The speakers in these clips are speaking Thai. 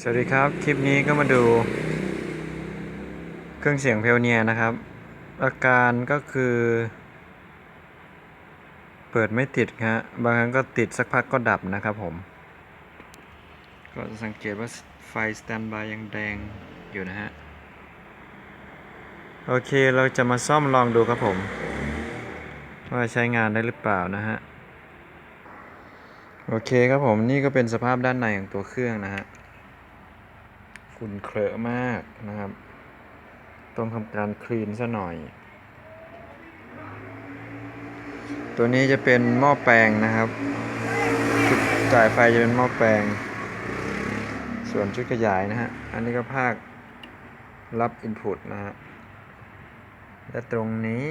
สวัสดีครับ คลิปนี้ก็มาดู เครื่องเสียงเพลเนียนะครับ อาการก็คือ เปิดไม่ติดฮะบางครั้งก็ติดสักพักก็ดับนะครับผม ก็จะสังเกตว่าไฟสแตนบายยังแดงอยู่นะฮะ โอเคเราจะมาซ่อมลองดูครับผม ว่าใช้งานได้หรือเปล่านะฮะ โอเคครับผมนี่ก็เป็นสภาพด้านในของตัวเครื่องนะฮะ ฝุ่นเคลอะมากนะครับ ต้องทำการคลีนซะหน่อย ตัวนี้จะเป็นหม้อแปลงนะครับชุดจ่ายไฟจะเป็นหม้อแปลง ส่วนชุดขยายนะฮะ อันนี้ก็ภาครับอินพุตนะฮะ และตรงนี้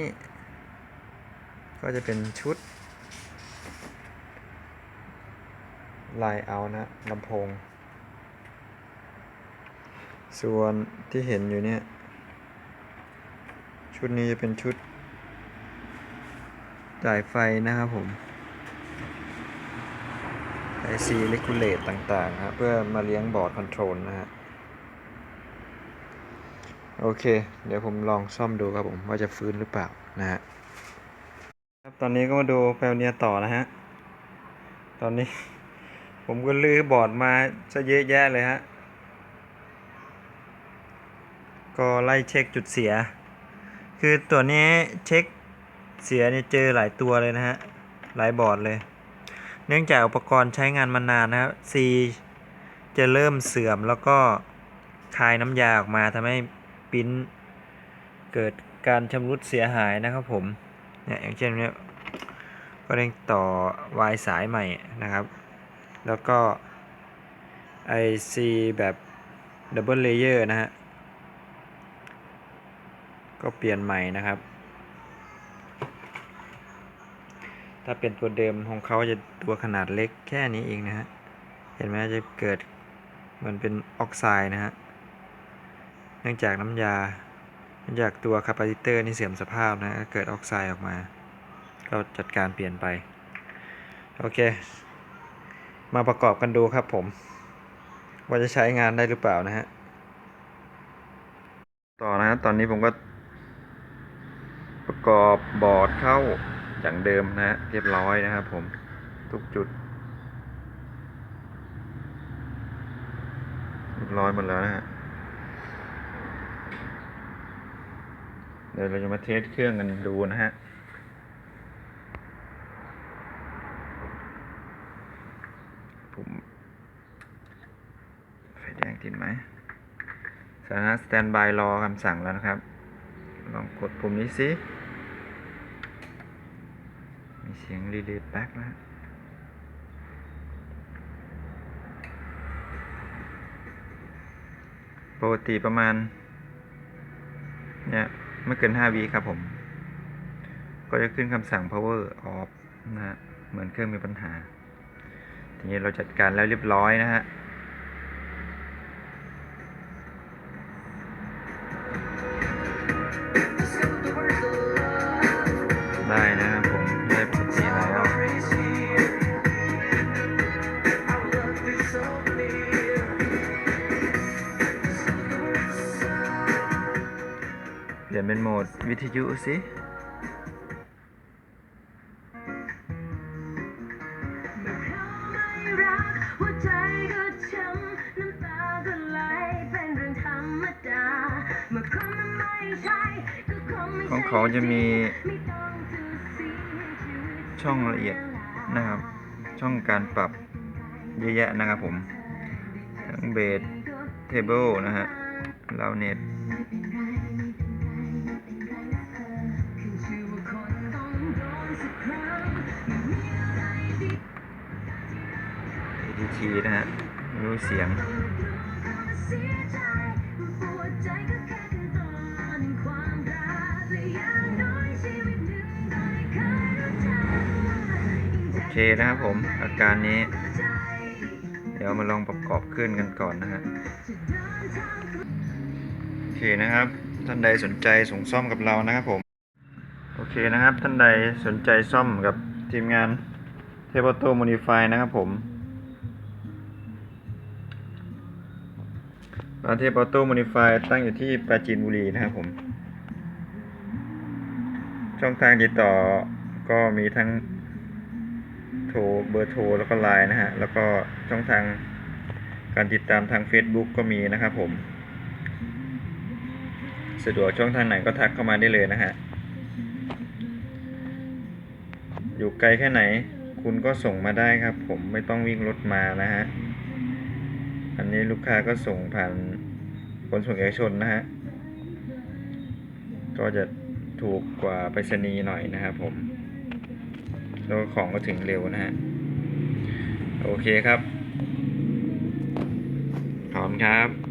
ก็จะเป็นชุดลายเอานะลำโพง ส่วนที่เห็นอยู่เนี่ย ชุดนี้จะเป็นชุด จ่ายไฟนะครับผม IC Regulate ต่างๆครับเพื่อมาเลี้ยงบอร์ดคอนโทรลนะฮะ โอเค เดี๋ยวผมลองซ่อมดูครับผมว่าจะฟื้นหรือเปล่านะฮะ ครับตอนนี้ก็มาดูแปลเนียต่อนะฮะ ตอนนี้ ผมก็ลื้อบอร์ดมาซะเยอะแยะเลยฮะ ก็ไล่เช็คจุดเสีย คือตัวนี้เช็คเสียเนี่ยเจอหลายตัวเลยนะฮะ หลายบอร์ดเลย เนื่องจากอุปกรณ์ใช้งานมานานนะครับ C จะเริ่มเสื่อมแล้วก็คายน้ำยาออกมาทำให้ปิ้นเกิดการชำรุดเสียหายนะครับผม เนี่ยอย่างเช่นเนี้ยก็เร่งต่อวายสายใหม่นะครับ แล้วก็ IC แบบ Double Layer นะฮะ ก็เปลี่ยนใหม่นะครับ ถ้าเป็นตัวเดิมของเขาจะตัวขนาดเล็กแค่นี้เองนะฮะ เห็นไหมจะเกิดเหมือนเป็นออกไซด์นะฮะ เนื่องจากน้ำยา เนื่องจากตัวคาปาซิเตอร์นี่เสื่อมสภาพนะก็เกิดออกไซด์ออกมา ก็จัดการเปลี่ยนไป โอเค มาประกอบกันดูครับผม ว่าจะใช้งานได้หรือเปล่านะฮะต่อนะฮะตอนนี้ผมก็ กอบบอร์ดเข้าอย่างเดิมนะฮะเรียบร้อยนะครับผมทุกจุดเรียบร้อยหมดแล้วนะฮะเดี๋ยวเราจะมาเทสเครื่องกันดูนะฮะผมไฟแดงติดไหมสถานะสแตนบายรอคำสั่งแล้วนะครับ ลองกดปุ่มนี้สิ เสียงรีเลย์แบ็กแล้วปกติประมาณ เนี่ย ไม่เกิน5วิครับผม ก็จะขึ้นคำสั่ง power off นะฮะ เหมือนเครื่องมีปัญหา ทีนี้เราจัดการแล้วเรียบร้อยนะฮะ เปลี่ยนเป็นโหมดวิทยุสิหัวใจก็ช้ำน้ำตาก็ไหลเป็นเรื่องธรรมดาเมื่อคนมันไม่ใช่ก็คงไม่ของใช่เขาจะมีไม่ต้องจะเสียชีวิตช่องละเอียดนะครับ ช่องการปรับเยอะแยะนะครับผม ทั้งเบสเทเบิลนะฮะเลาเน็ต นึ่งได้เคยรู้จักโอเคนะครับผมอาการนี้ เดี๋ยวมาลองประกอบเครื่องกันก่อนนะฮะโอเคนะครับ ท่านใดสนใจส่งซ่อมกับเรานะครับผม โอเคนะครับ ท่านใดสนใจซ่อมกับทีมงานเทปโตโมดิฟายนะครับผม ร้านเทพออโต้โมนิฟายตั้งอยู่ที่ปราจีนบุรีนะครับผม ช่องทางติดต่อก็มีทั้งโทรเบอร์โทรแล้วก็ไลน์นะฮะ แล้วก็ช่องทางการติดตามทาง Facebook ก็มีนะครับผม สะดวกช่องทางไหนก็ทักเข้ามาได้เลยนะฮะ อยู่ไกลแค่ไหนคุณก็ส่งมาได้ครับผมไม่ต้องวิ่งรถมานะฮะ อันนี้ลูกค้าก็ส่งผ่านขนส่งเอกชนนะฮะ ก็จะถูกกว่าไปรษณีย์หน่อยนะครับผม แล้วของก็ถึงเร็วนะฮะ โอเคครับ พร้อมครับ